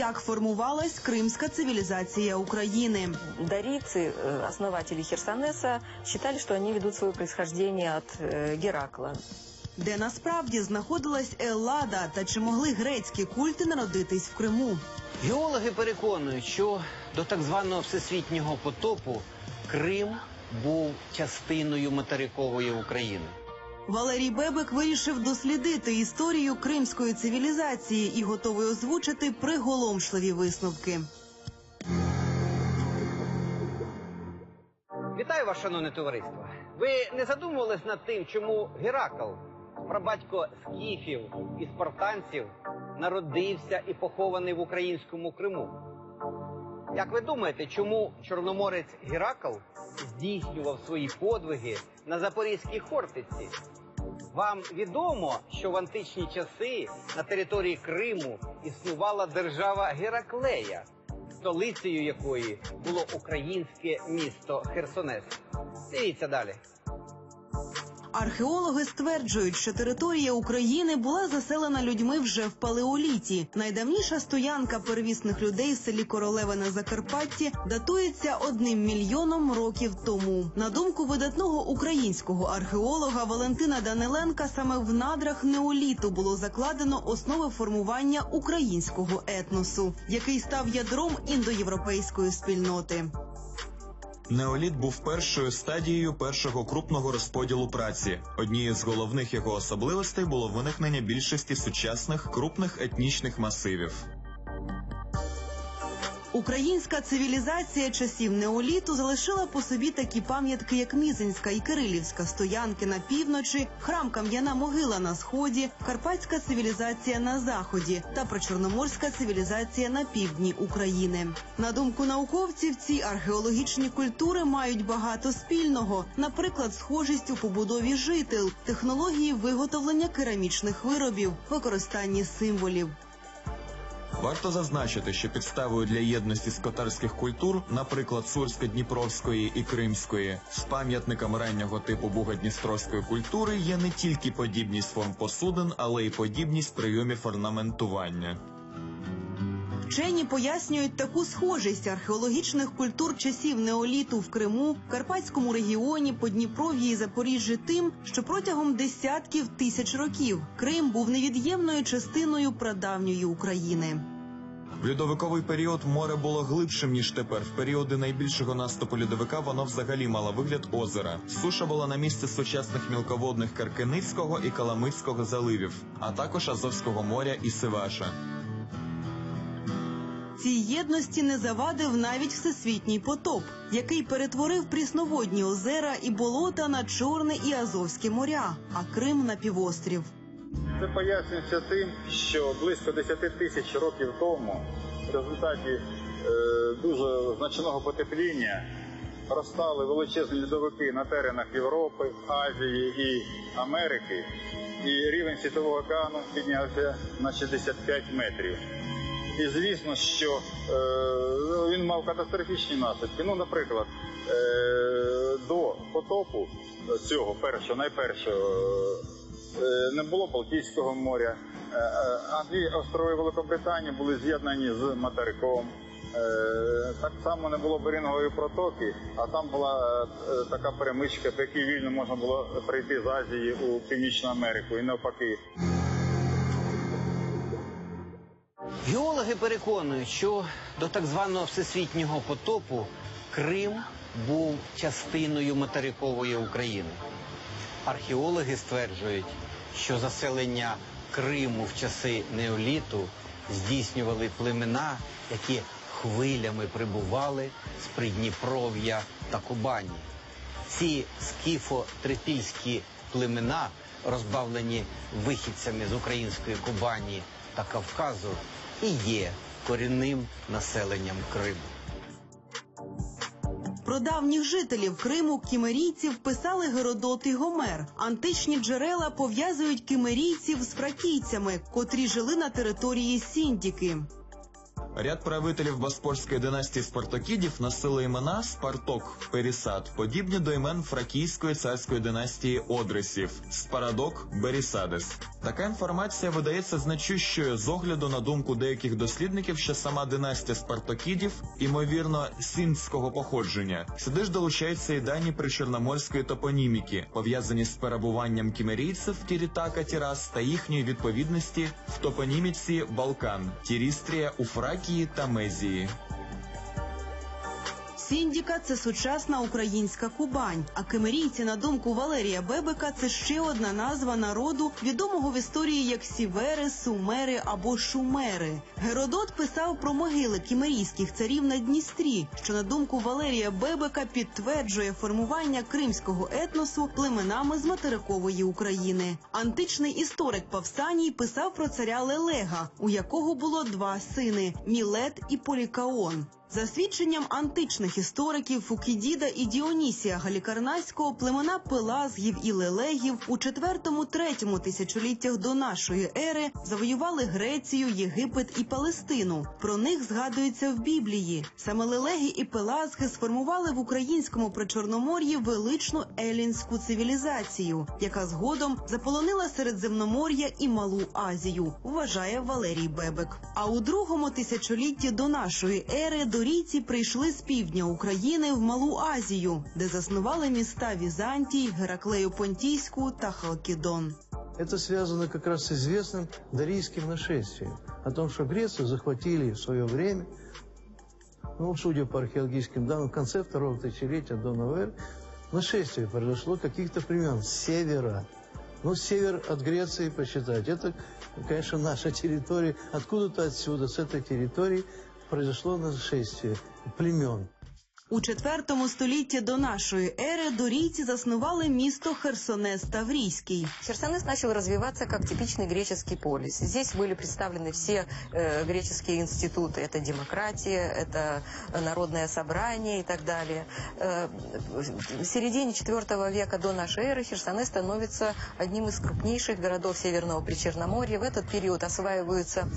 Як формувалась кримська цивілізація України? Дарийцы, э, основатели Херсонеса, считали, что они ведут свое происхождение от э, Геракла. Де насправді знаходилась Еллада та чи могли грецькі культи народитись в Криму? Геологи переконують, що до так званого всесвітнього потопу Крим був частиною материкової України. Валерій Бебек вирішив дослідити історію кримської цивілізації і готовий озвучити приголомшливі висновки. Вітаю вас, шановне товариство. Ви не задумувались над тим, чому Геракл, прабатько скіфів і спартанців, народився і похований в українському Криму? Як ви думаєте, чому чорноморець Геракл здійснював свої подвиги на Запорізькій Хортиці? Вам відомо, що в античні часи на території Криму існувала держава Гераклея, столицею якої було українське місто Херсонес. Дивіться далі. Археологи стверджують, що територія України була заселена людьми вже в палеоліті. Найдавніша стоянка первісних людей в селі Королеве на Закарпатті датується одним мільйоном років тому. На думку видатного українського археолога Валентина Даниленка, саме в надрах неоліту було закладено основи формування українського етносу, який став ядром індоєвропейської спільноти. Неоліт був першою стадією першого крупного розподілу праці. Однією з головних його особливостей було виникнення більшості сучасних крупних етнічних масивів. Українська цивілізація часів неоліту залишила по собі такі пам'ятки, як Мізинська і Кирилівська стоянки на півночі, храм Кам'яна могила на сході, Карпатська цивілізація на заході та причорноморська цивілізація на півдні України. На думку науковців, ці археологічні культури мають багато спільного, наприклад, схожість у побудові жител, технології виготовлення керамічних виробів, використанні символів. Варто зазначити, що підставою для єдності скотарських культур, наприклад, Сурсько-Дніпровської і Кримської, з пам'ятниками раннього типу Буго-Дністровської культури є не тільки подібність форм посудин, але й подібність прийомів орнаментування. Вчені пояснюють таку схожість археологічних культур часів неоліту в Криму, Карпатському регіоні, Подніпров'ї і Запоріжжі тим, що протягом десятків тисяч років Крим був невід'ємною частиною прадавньої України. В льодовиковий період море було глибшим ніж тепер. В періоди найбільшого наступу льодовика воно взагалі мало вигляд озера. Суша була на місці сучасних мілководних Каркеницького і Каламицького заливів, а також Азовського моря і Сиваша. Цій єдності не завадив навіть всесвітній потоп, який перетворив прісноводні озера і болота на Чорне і Азовське моря, а Крим на півострів. Це пояснюється тим, що близько 10 тисяч років тому, в результаті е, дуже значного потепління, розстали величезні льодовики на теренах Європи, Азії і Америки, і рівень світового океану піднявся на 65 метрів. І звісно, що е, він мав катастрофічні наслідки. Ну, наприклад, е, до потопу цього першого, найпершого, не було Балтійського моря, е, е, а дві острови Великобританії були з'єднані з материком. Е, Так само не було Берингової протоки, а там була е, така перемичка, по якій вільно можна було прийти з Азії у Північну Америку і навпаки. Геологи переконують, що до так званого всесвітнього потопу Крим був частиною материкової України. Археологи стверджують, що заселення Криму в часи неоліту здійснювали племена, які хвилями прибували з Придніпров'я та Кубані. Ці скіфо-трипільські племена, розбавлені вихідцями з української Кубані та Кавказу, і є корінним населенням Криму. Про давніх жителів Криму кімерійців писали Геродот і Гомер. Античні джерела пов'язують кімерійців з фракійцями, котрі жили на території Сіндіки. Ряд правителів Боспорської династії Спартакідів носили імена Спарток, Перісад, подібні до імен фракійської царської династії Одрисів, Спарадок, Берісадес. Така інформація видається значущою з огляду на думку деяких дослідників, що сама династія Спартакідів, імовірно, синського походження. Сюди ж долучаються і дані причорноморської топоніміки, пов'язані з перебуванням кімерійців Тірітака Тірас та їхньої відповідності в топоніміці Балкан, Тірістрія у Фракії та Мезії. Сіндіка це сучасна українська Кубань. А кемерійці, на думку Валерія Бебека, це ще одна назва народу, відомого в історії як Сівери, Сумери або Шумери. Геродот писав про могили кімерійських царів на Дністрі, що на думку Валерія Бебека підтверджує формування кримського етносу племенами з материкової України. Античний історик Павсаній писав про царя Лелега, у якого було два сини Мілет і Полікаон. За свідченням античних істориків Фукідіда і Діонісія Галікарнаського племена Пелазгів і Лелегів у 4-3 тисячоліттях до нашої ери завоювали Грецію, Єгипет і Палестину. Про них згадується в Біблії. Саме Лелеги і Пелазги сформували в українському причорномор'ї величну елінську цивілізацію, яка згодом заполонила Середземномор'я і Малу Азію, вважає Валерій Бебек. А у другому тисячолітті до нашої ери дорійці прийшли з півдня України в Малу Азію, де заснували міста Візантій, Гераклею Понтійську та Халкідон. Это связано как раз с известным дарийским нашествием. О том, что Грецию захватили в свое время, ну, судя по археологическим данным, в конце второго тысячелетия до новой эры, нашествие произошло каких-то племен с севера. Ну, север от Греции посчитать, это, конечно, наша территория. Откуда-то отсюда, с этой территории, произошло нашествие племен. У IV столітті до нашої ери дорійці заснували місто Херсонес Таврійський. Херсонес начал развиваться как типичный греческий полис. Здесь были представлены все э, греческие институты. Это демократия, это народное собрание и так далее. Э, в середине IV века до нашей эры Херсонес становится одним из крупнейших городов Северного Причерноморья. В этот период осваиваются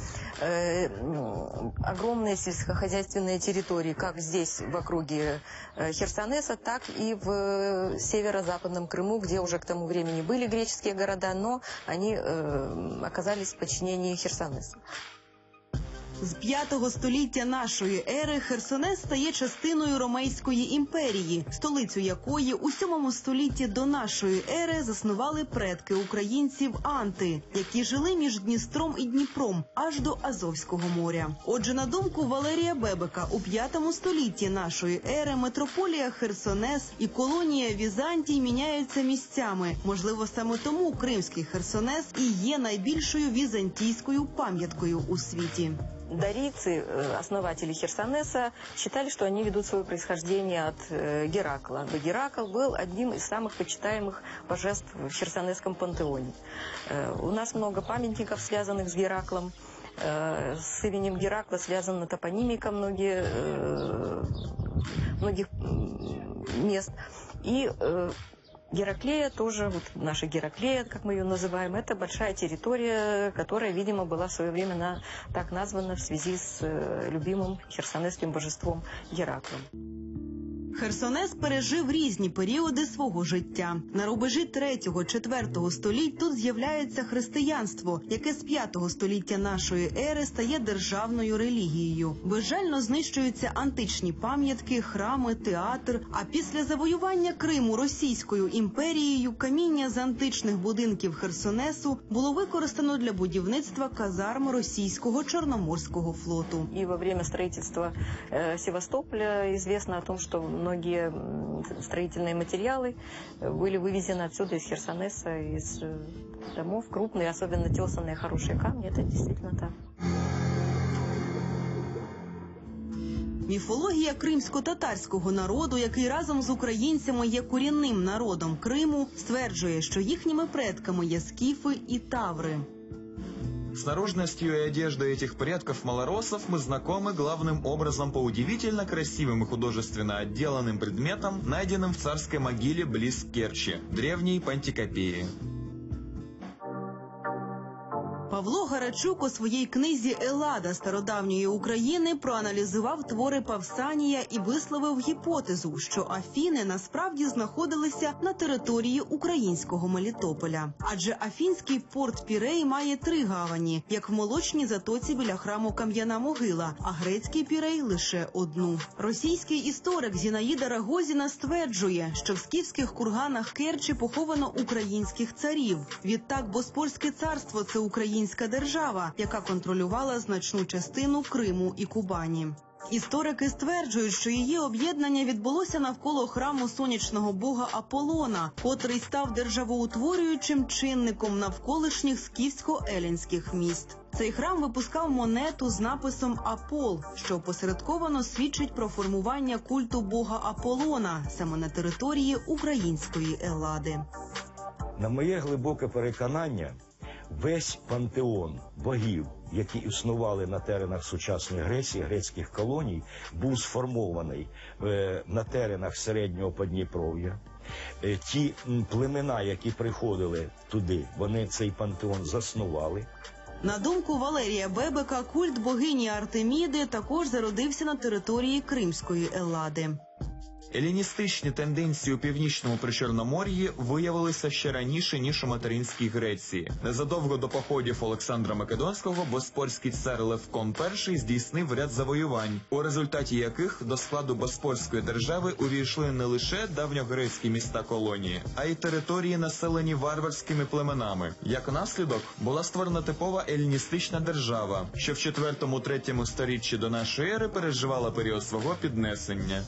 э, м, огромные сельскохозяйственные территории, как здесь, в округе э, Херсонеса, так и в э, северо-западном Крыму, где уже к тому времени были греческие города, но они э, оказались в подчинении Херсонеса. З 5 століття нашої ери Херсонес стає частиною Ромейської імперії, столицю якої у 7 столітті до нашої ери заснували предки українців Анти, які жили між Дністром і Дніпром аж до Азовського моря. Отже, на думку Валерія Бебека, у 5 столітті нашої ери метрополія Херсонес і колонія Візантій міняються місцями. Можливо, саме тому Кримський Херсонес і є найбільшою візантійською пам'яткою у світі Дарийцы, э, основатели Херсонеса, считали, что они ведут свое происхождение от э, Геракла. Но Геракл был одним из самых почитаемых божеств в Херсонесском пантеоне. Э, У нас много памятников, связанных с Гераклом. Э, С именем Геракла связана топонимика многие, э, многих м, мест. И э, Гераклея тоже, вот наша Гераклея, как мы ее называем, это большая территория, которая, видимо, была в свое время на- так названа в связи с э, любимым херсонесским божеством Гераклом. Херсонес пережив різні періоди свого життя. На рубежі 3-4 століть тут з'являється християнство, яке з 5 століття нашої ери стає державною релігією. Безжально знищуються античні пам'ятки, храми, театр. А після завоювання Криму Російською імперією каміння з античних будинків Херсонесу було використано для будівництва казарм російського чорноморського флоту. И во время строительства э, Севастополя известно о том, многие м, строительные материалы э, были вывезены отсюда из Херсонеса, из э, домов, крупные, особенно тесанные хорошие камни. Это действительно так. Міфологія кримсько-татарського народу, який разом з українцями є корінним народом Криму, стверджує, що їхніми предками є скіфи і таври. С наружностью и одеждой этих предков малоросов мы знакомы главным образом по удивительно красивым и художественно отделанным предметам, найденным в царской могиле близ Керчи, древней Пантикопеи. Павло Гарачук у своїй книзі Елада стародавньої України проаналізував твори Павсанія і висловив гіпотезу, що Афіни насправді знаходилися на території українського Мелітополя. Адже афінський порт Пірей має три гавані, як в молочній затоці біля храму Кам'яна Могила, а грецький Пірей лише одну. Російський історик Зінаїда Рагозіна стверджує, що в скіфських курганах Керчі поховано українських царів. Відтак Боспорське царство це українська держава, яка контролювала значну частину Криму і Кубані. Історики стверджують, що її об'єднання відбулося навколо храму сонячного бога Аполлона, котрий став державоутворюючим чинником навколишніх скіфсько-елінських міст. Цей храм випускав монету з написом Апол, що посередковано свідчить про формування культу бога Аполлона саме на території української Елади. На моє глибоке переконання, весь пантеон богів, які існували на теренах сучасної Греції, грецьких колоній, був сформований е, на теренах середнього Подніпров'я. Е, ті племена, які приходили туди, вони цей пантеон заснували. На думку Валерія Бебека, культ богині Артеміди також зародився на території Кримської Елади. Еліністичні тенденції у північному причорномор'ї виявилися ще раніше ніж у материнській Греції. Незадовго до походів Олександра Македонського Боспорський цар Левкон І здійснив ряд завоювань, у результаті яких до складу Боспорської держави увійшли не лише давньогрецькі міста колонії, а й території, населені варварськими племенами. Як наслідок була створена типова еліністична держава, що в 4-3 сторіччі до нашої ери переживала період свого піднесення.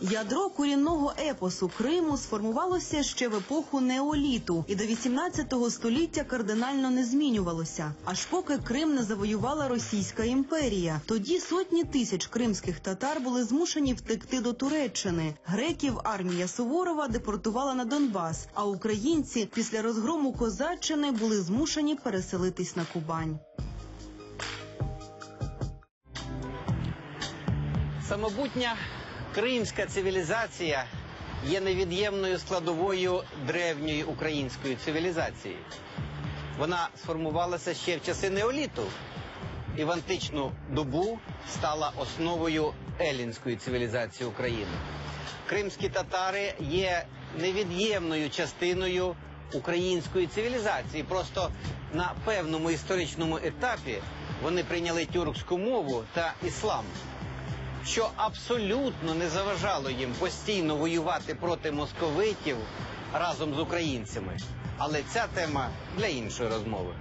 Ядро корінного епосу Криму сформувалося ще в епоху неоліту і до 18 століття кардинально не змінювалося. Аж поки Крим не завоювала Російська імперія. Тоді сотні тисяч кримських татар були змушені втекти до Туреччини. Греків армія Суворова депортувала на Донбас. А українці після розгрому козаччини були змушені переселитись на Кубань. Самобутня кримська цивілізація є невід'ємною складовою древньої української цивілізації. Вона сформувалася ще в часи неоліту і в античну добу стала основою елінської цивілізації України. Кримські татари є невід'ємною частиною української цивілізації. Просто на певному історичному етапі вони прийняли тюркську мову та іслам що абсолютно не заважало їм постійно воювати проти московитів разом з українцями. Але ця тема для іншої розмови.